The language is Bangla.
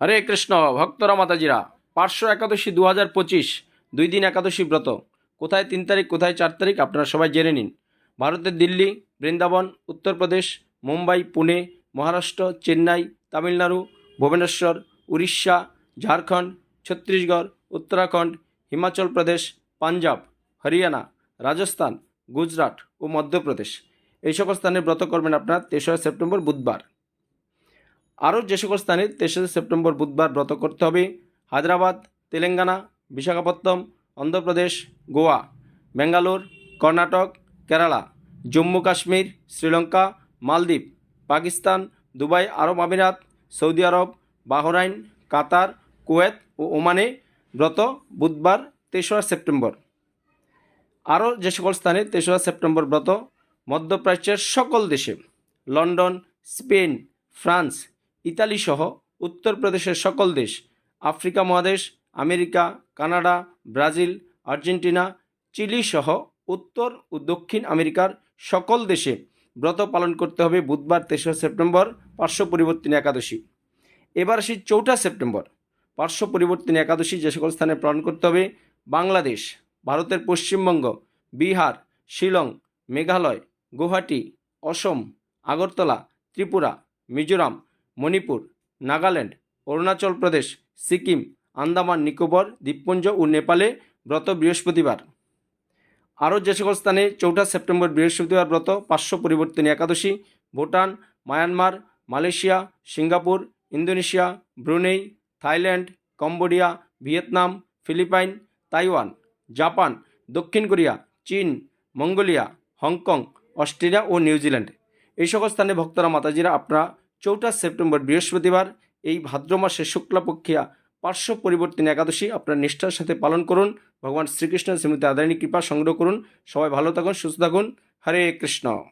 হরে কৃষ্ণ, ভক্তরা মাতাজিরা, পার্শ্ব একাদশী দু হাজার পঁচিশ, দুই দিন একাদশী ব্রত। কোথায় তিন তারিখ, কোথায় চার তারিখ, আপনারা সবাই জেনে নিন। ভারতের দিল্লি, বৃন্দাবন, উত্তরপ্রদেশ, মুম্বাই, পুনে, মহারাষ্ট্র, চেন্নাই, তামিলনাড়ু, ভুবনেশ্বর, উড়িষ্যা, ঝাড়খণ্ড, ছত্তিশগড়, উত্তরাখণ্ড, হিমাচল প্রদেশ, পাঞ্জাব, হরিয়ানা, রাজস্থান, গুজরাট ও মধ্যপ্রদেশ। এই সকল স্থানে ব্রত করবেন আপনার তেসরা সেপ্টেম্বর বুধবার। আরও যে সকল স্থানে তেসরা সেপ্টেম্বর বুধবার ব্রত করতে হবে, হায়দ্রাবাদ, তেলেঙ্গানা, বিশাখাপত্তনম, অন্ধ্রপ্রদেশ, গোয়া বেঙ্গালোর কর্ণাটক, কেরালা, জম্মু কাশ্মীর, শ্রীলঙ্কা, মালদ্বীপ, পাকিস্তান, দুবাই, আরব আমিরাত, সৌদি আরব, বাহরাইন, কাতার, কুয়েত ও ওমানে ব্রত বুধবার তেসরা সেপ্টেম্বর। আরও যে সকল স্থানে তেসরা সেপ্টেম্বর ব্রত, মধ্যপ্রাচ্যের সকল দেশে, লন্ডন, স্পেন, ফ্রান্স ইতালি সহ উত্তরপ্রদেশের সকল দেশ, আফ্রিকা মহাদেশ, America, Canada, Brazil, Argentina, Chile সহ উত্তর ও দক্ষিণ আমেরিকার সকল দেশে ব্রত পালন করতে হবে বুধবার তেসরা সেপ্টেম্বর, পার্শ্ব পরিবর্তিনী একাদশী। এবার আসি চৌঠা সেপ্টেম্বর, পার্শ্ব পরিবর্তিনী একাদশী যে সকল স্থানে পালন করতে হবে, বাংলাদেশ, ভারতের পশ্চিমবঙ্গ, বিহার, শিলং, মেঘালয়, গুয়াহাটি, অসম, আগরতলা, ত্রিপুরা, মিজোরাম মণিপুর, নাগাল্যান্ড, অরুণাচল প্রদেশ, সিকিম, আন্দামান, নিকোবর, দ্বীপপুঞ্জ ও নেপালে ব্রত বৃহস্পতিবার। আরও যে সকল স্থানে চৌঠা সেপ্টেম্বর বৃহস্পতিবার ব্রত, পার্শ্ব পরিবর্তনী একাদশী, Bhutan, Myanmar, Malaysia, Singapore, Indonesia, Brunei, Thailand, Cambodia, Vietnam, Philippine, Taiwan, Japan, দক্ষিণ কোরিয়া, চীন, মঙ্গোলিয়া, হংকং, অস্ট্রেলিয়া ও নিউজিল্যান্ড। এই সকল স্থানে ভক্তরা মাতাজিরা, আপনারা চৌঠা সেপ্টেম্বর, বৃহস্পতিবার, এই ভাদ্র মাসে শুক্লাপক্ষিয়া পার্শ্ব পরিবর্তন একাদশী। আপনার নিষ্ঠার সাথে পালন করুন। ভগবান শ্রীকৃষ্ণ শ্রীমতী আদায়নী কৃপা সংগ্রহ করুন। সবাই ভালো থাকুন, সুস্থ থাকুন। হরে কৃষ্ণ।